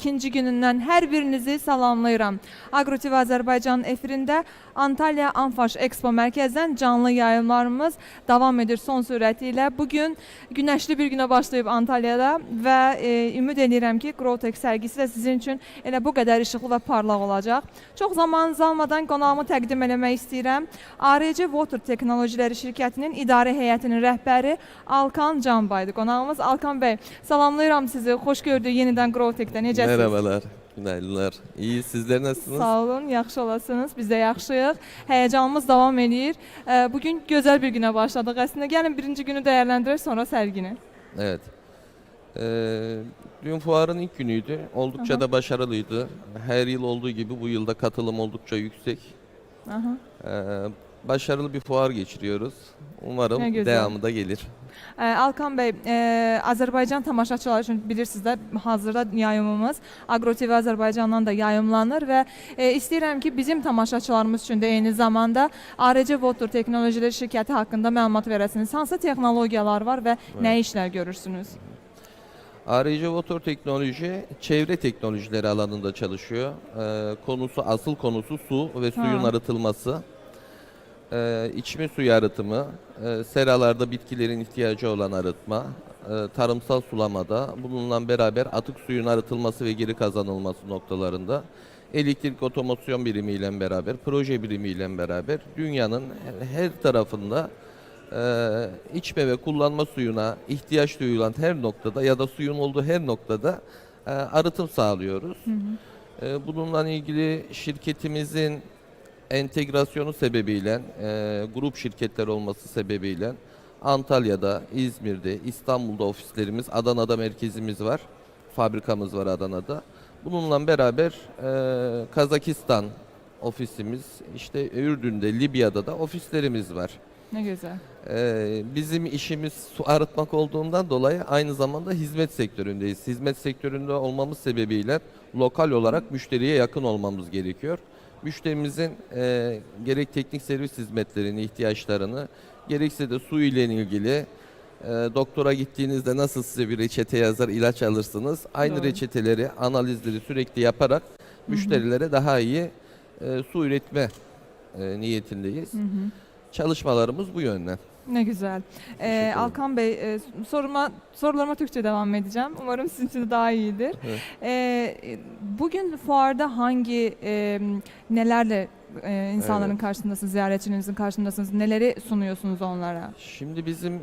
ikinci günündən hər birinizi salamlayıram. Agro TV Azərbaycan efirində Antalya Anfaş Expo mərkəzindən canlı yayımlarımız davam edir son sürəti ilə. Bu gün günəşli bir günə başlayıb Antalyada və e, ümid edirəm ki, Growtech sərgisi də sizin üçün elə bu qədər işıqlı və parlaq olacaq. Çox zamanınızı almadan qonağımı təqdim eləmək istəyirəm. ARC Water Texnologiləri şirkətinin idarə heyətinin rəhbəri Alkan Canbaydı. Qonağımız Alkan bəy, salamlayıram sizi. Xoş gördük yenidən Growtech-də. Necəsiniz? Merhabalar, günaydınlar. İyi, sizler nasılsınız? Sağ olun, yaxşı olasınız. Biz də yaxşıyıq. Həyəcanımız davam eləyir. Ə, Bu gün gözəl bir günə başladıq. Əslində gəlin birinci günü dəyərləndirək, sonra sərgini. Evet. Ee, dün fuarın ilk günüydü. Oldukça Aha. da başarılıydı. Her yıl olduğu gibi bu yılda katılım oldukça yüksek. Aha. Ee, başarılı bir fuar geçiriyoruz. Umarım devamı da gelir. Ə, Alkan bəy, ə, Azərbaycan tamaşaçıları üçün bilirsiniz də hazırda yayımımız Agro TV Azərbaycandan da yayımlanır və ə, istəyirəm ki, bizim tamaşaçılarımız üçün də eyni zamanda ARC Water Texnologiləri şirkəti haqqında məlumat verəsiniz. Hansı texnologiyalar var və nə işlər görürsünüz? ARC Water Teknoloji çevre teknolojileri alanında çalışıyor. Ee, konusu asıl konusu su ve suyun Ha. arıtılması. Ee, içme suyu arıtımı, e, seralarda bitkilerin ihtiyacı olan arıtma, e, tarımsal sulamada bununla beraber atık suyun arıtılması ve geri kazanılması noktalarında elektrik otomasyon birimiyle beraber, proje birimiyle beraber dünyanın her tarafında e, içme ve kullanma suyuna ihtiyaç duyulan her noktada ya da suyun olduğu her noktada e, arıtım sağlıyoruz. E, bununla ilgili şirketimizin entegrasyonu sebebiyle, e, grup şirketler olması sebebiyle Antalya'da, İzmir'de, İstanbul'da ofislerimiz, Adana'da merkezimiz var, fabrikamız var Adana'da. Bununla beraber e, Kazakistan ofisimiz, işte Ürdün'de, Libya'da da ofislerimiz var. Nə gözəl. Ee, bizim işimiz su arıtmak olduğundan dolayı aynı zamanda hizmet sektöründeyiz. Hizmet sektöründe olmamız sebebiyle lokal olarak müşteriye yakın olmamız gerekiyor. Müşterimizin e, gerek teknik servis hizmetlerini, ihtiyaçlarını, gerekse de su ile ilgili e, doktora gittiğinizde nasıl size bir reçete yazar, ilaç alırsınız. Aynı Doğru. reçeteleri, analizleri sürekli yaparak müşterilere daha iyi e, su üretme e, niyetindeyiz. Hı -hı. Çalışmalarımız bu yönde. Ne güzel. Ee. Alkan Bey, e, soruma sorularıma Türkçe devam edeceğim. Umarım sizin için de daha iyidir. Evet. Ee, bugün fuarda hangi e, nelerle e, insanların Evet. karşısındasınız, ziyaretçinizin karşısındasınız, neleri sunuyorsunuz onlara? Şimdi bizim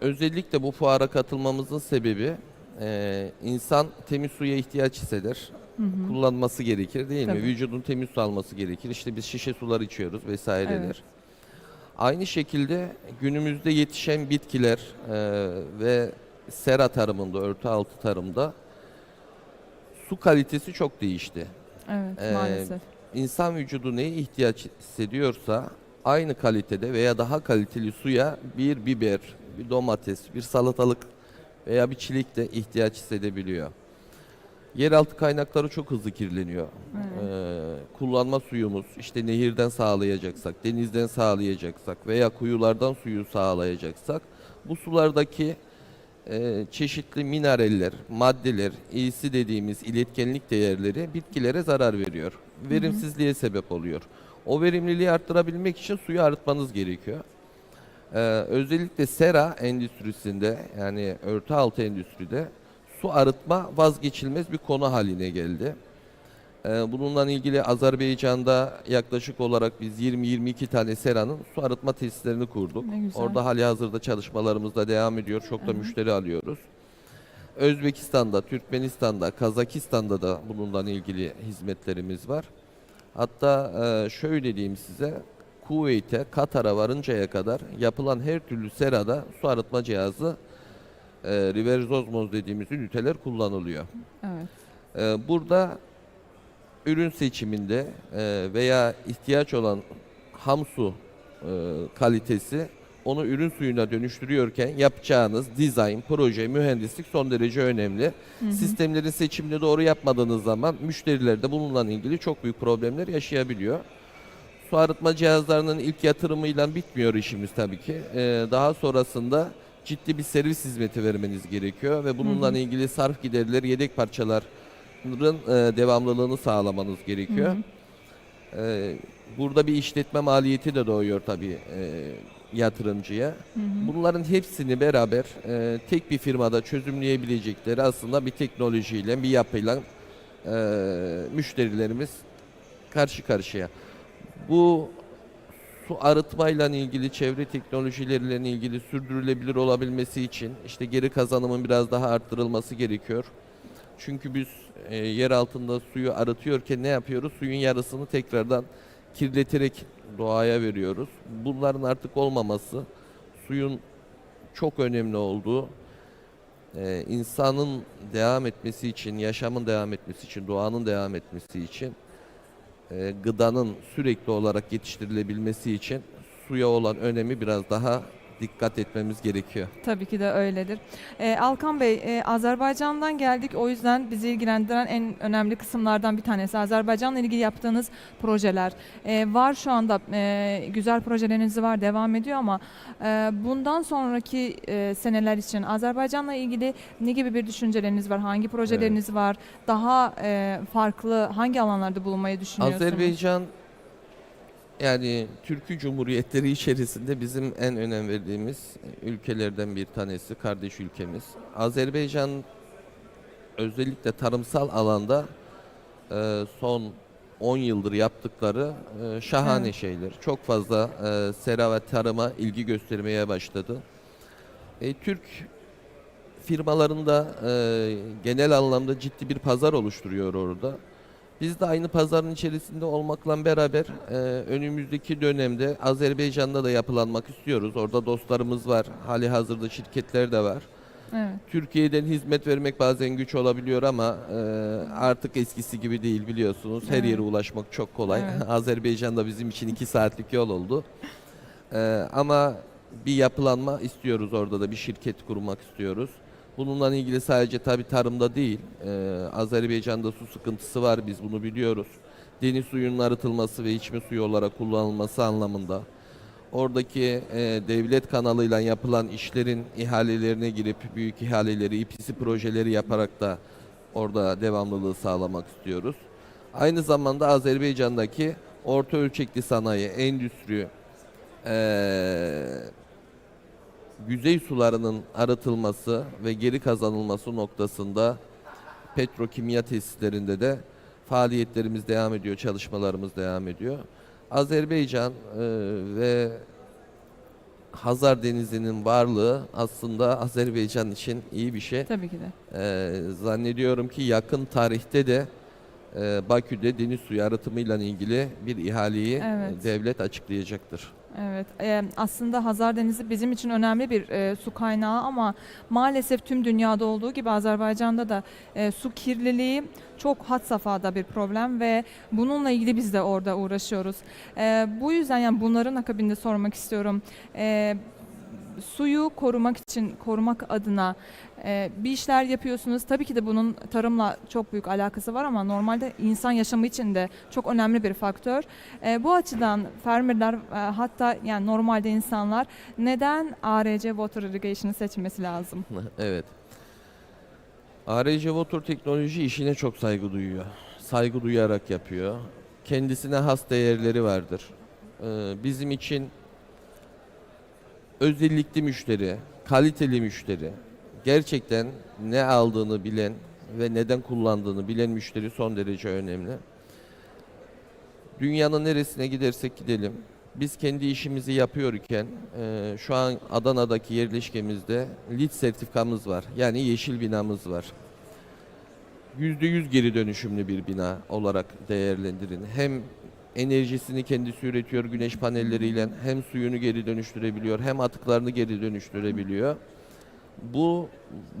özellikle bu fuara katılmamızın sebebi e, insan temiz suya ihtiyaç hisseder. Hı hı. Kullanması gerekir değil Tabii. mi? Vücudun temiz su alması gerekir. İşte biz şişe sular içiyoruz vesaireler. Evet. Aynı şekilde günümüzde yetişen bitkiler e, ve sera tarımında, örtü altı tarımda su kalitesi çok değişti. Evet, Ee, maalesef. İnsan vücudu neye ihtiyaç hissediyorsa aynı kalitede veya daha kaliteli suya bir biber, bir domates, bir salatalık veya bir çilek de ihtiyaç hissedebiliyor. Yeraltı kaynakları çok hızlı kirleniyor. Evet. Ee, kullanma suyumuz işte nehirden sağlayacaksak, denizden sağlayacaksak veya kuyulardan suyu sağlayacaksak bu sulardaki e, çeşitli mineraller, maddeler, iyisi dediğimiz iletkenlik değerleri bitkilere zarar veriyor. Verimsizliğe sebep oluyor. O verimliliği arttırabilmek için suyu arıtmanız gerekiyor. Ee, özellikle sera endüstrisinde yani örtü altı endüstride su arıtma vazgeçilmez bir konu haline geldi. Ee, bununla ilgili Azerbaycan'da yaklaşık olarak biz 20-22 tane seranın su arıtma tesislerini kurduk. Orada hali hazırda çalışmalarımız da devam ediyor. Çok da Hı hı. müşteri alıyoruz. Özbekistan'da, Türkmenistan'da, Kazakistan'da da bununla ilgili hizmetlerimiz var. Hatta e, şöyle diyeyim size, Kuveyt'e, Katar'a varıncaya kadar yapılan her türlü serada su arıtma cihazı e, reverse osmoz dediğimiz üniteler kullanılıyor. Evet. Ee, Burada ürün seçiminde e, veya ihtiyaç olan ham su e, kalitesi onu ürün suyuna dönüştürüyorken yapacağınız dizayn, proje, mühendislik son derece önemli. Hı hı. Sistemlerin seçimini doğru yapmadığınız zaman müşteriler de bununla ilgili çok büyük problemler yaşayabiliyor. Su arıtma cihazlarının ilk yatırımıyla bitmiyor işimiz tabii ki. Ee, daha sonrasında ciddi bir servis hizmeti vermeniz gerekiyor ve bununla hı. ilgili sarf giderleri, yedek parçalar e, devamlılığını sağlamanız gerekiyor. E, burada bir işletme maliyeti de doğuyor tabii e, yatırımcıya. Bunların hepsini beraber e, tek bir firmada çözümleyebilecekleri aslında bir teknolojiyle, bir yapıyla e, müşterilerimiz karşı karşıya. Bu su arıtmayla ilgili, çevre teknolojileriyle ilgili sürdürülebilir olabilmesi için işte geri kazanımın biraz daha arttırılması gerekiyor. Çünkü biz e, yer altında suyu arıtıyorken ne yapıyoruz? Suyun yarısını tekrardan kirleterek doğaya veriyoruz. Bunların artık olmaması, suyun çok önemli olduğu, e, insanın devam etmesi için, yaşamın devam etmesi için, doğanın devam etmesi için, e, gıdanın sürekli olarak yetiştirilebilmesi için suya olan önemi biraz daha dikkat etmemiz gerekiyor. Tabii ki de öyledir. Ee, Alkan Bey, e, Azerbaycan'dan geldik. O yüzden bizi ilgilendiren en önemli kısımlardan bir tanesi Azerbaycan'la ilgili yaptığınız projeler. Ee, var şu anda e, güzel projeleriniz var, devam ediyor ama e, bundan sonraki e, seneler için Azerbaycan'la ilgili ne gibi bir düşünceleriniz var? Hangi projeleriniz var? Daha e, farklı hangi alanlarda bulunmayı düşünüyorsunuz? Azerbaycan yani Türkiye Cumhuriyetleri içerisinde bizim en önem verdiğimiz ülkelerden bir tanesi, kardeş ülkemiz. Azerbaycan özellikle tarımsal alanda e, son 10 yıldır yaptıkları e, şahane Evet. şeyler. Çok fazla e, sera ve tarıma ilgi göstermeye başladı. E, Türk firmalarında e, genel anlamda ciddi bir pazar oluşturuyor orada. Biz de aynı pazarın içerisinde olmakla beraber e, önümüzdeki dönemde Azerbaycan'da da yapılanmak istiyoruz. Orada dostlarımız var, hali hazırda şirketler de var. Evet. Türkiye'den hizmet vermek bazen güç olabiliyor ama e, artık eskisi gibi değil biliyorsunuz. Her Evet. yere ulaşmak çok kolay. Evet. Azerbaycan'da bizim için iki saatlik yol oldu. E, ama bir yapılanma istiyoruz orada da bir şirket kurmak istiyoruz. Bununla ilgili sadece tabi tarımda değil, e, Azerbaycan'da su sıkıntısı var biz bunu biliyoruz. Deniz suyunun arıtılması ve içme suyu olarak kullanılması anlamında. Oradaki e, devlet kanalıyla yapılan işlerin ihalelerine girip büyük ihaleleri, İPC projeleri yaparak da orada devamlılığı sağlamak istiyoruz. Aynı zamanda Azerbaycan'daki orta ölçekli sanayi, endüstri, e, yüzey sularının arıtılması ve geri kazanılması noktasında petrokimya tesislerinde de faaliyetlerimiz devam ediyor, çalışmalarımız devam ediyor. Azerbaycan e, ve Hazar Denizi'nin varlığı aslında Azerbaycan için iyi bir şey. Tabii ki de. E, zannediyorum ki yakın tarihte de e, Bakü'de deniz suyu arıtımıyla ilgili bir ihaleyi Evet. e, devlet açıklayacaktır. Evet, e, aslında Hazar Denizi bizim için önemli bir e, su kaynağı ama maalesef tüm dünyada olduğu gibi Azerbaycan'da da e, su kirliliği çok had safhada bir problem ve bununla ilgili biz de orada uğraşıyoruz. Bu yüzden yani bunların akabinde sormak istiyorum. Suyu korumak için, korumak adına e, bir işler yapıyorsunuz. Tabii ki de bunun tarımla çok büyük alakası var ama normalde insan yaşamı için de çok önemli bir faktör. E, bu açıdan farmerlar e, hatta yani normalde insanlar neden ARC Water Irrigation'ı seçmesi lazım? evet. ARC Water teknoloji işine çok saygı duyuyor. Saygı duyarak yapıyor. Kendisine has değerleri vardır. Ee, bizim için özellikli müşteri, kaliteli müşteri, gerçekten ne aldığını bilen ve neden kullandığını bilen müşteri son derece önemli. Dünyanın neresine gidersek gidelim, biz kendi işimizi yapıyorken e, şu an Adana'daki yerleşkemizde LEED sertifikamız var. Yani yeşil binamız var. %100 geri dönüşümlü bir bina olarak değerlendirin. Hem enerjisini kendisi üretiyor güneş panelleriyle hem suyunu geri dönüştürebiliyor hem atıklarını geri dönüştürebiliyor. Bu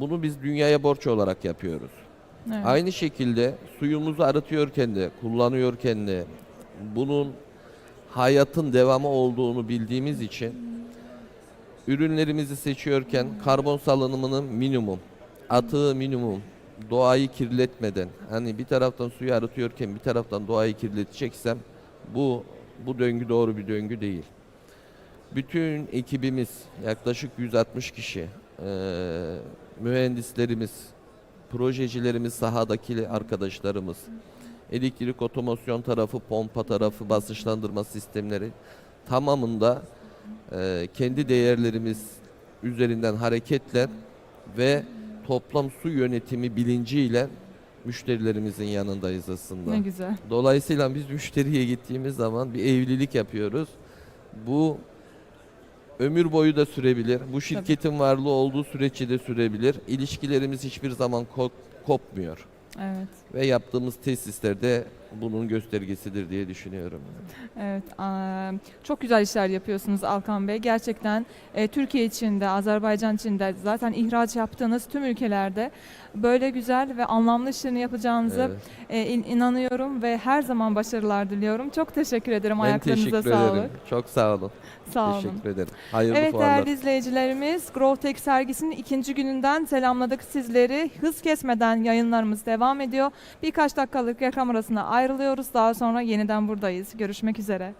bunu biz dünyaya borç olarak yapıyoruz. Evet. Aynı şekilde suyumuzu arıtıyorken de, kullanıyorken de bunun hayatın devamı olduğunu bildiğimiz için ürünlerimizi seçiyorken karbon salınımını minimum, atığı minimum, doğayı kirletmeden hani bir taraftan suyu arıtıyorken bir taraftan doğayı kirleteceksem bu bu döngü doğru bir döngü değil. Bütün ekibimiz yaklaşık 160 kişi, eee, mühendislerimiz, projecilerimiz, sahadaki arkadaşlarımız, elektrik otomasyon tarafı, pompa tarafı, basınçlandırma sistemleri tamamında e, kendi değerlerimiz üzerinden hareketle ve toplam su yönetimi bilinciyle müşterilerimizin yanındayız aslında. Ne güzel. Dolayısıyla biz müşteriye gittiğimiz zaman bir evlilik yapıyoruz. Bu ömür boyu da sürebilir. Bu şirketin varlığı olduğu sürece de sürebilir. İlişkilerimiz hiçbir zaman ko- kopmuyor. Evet. Ve yaptığımız tesislerde bunun göstergesidir diye düşünüyorum. Evet, çok güzel işler yapıyorsunuz Alkan Bey. Gerçekten e, Türkiye içinde, Azerbaycan içinde zaten ihraç yaptığınız tüm ülkelerde böyle güzel ve anlamlı işlerini yapacağınızı Evet. e, in- inanıyorum ve her zaman başarılar diliyorum. Çok teşekkür ederim. Ben Ayaklarınıza teşekkür sağlık. ederim. Çok sağ olun. Sağ olun. Teşekkür ederim. Hayırlı Evet fuarlar. değerli izleyicilerimiz Growtech sergisinin ikinci gününden selamladık sizleri. Hız kesmeden yayınlarımız devam ediyor. Birkaç dakikalık reklam arasına ayrılıyoruz. Daha sonra yeniden buradayız. Görüşmek üzere.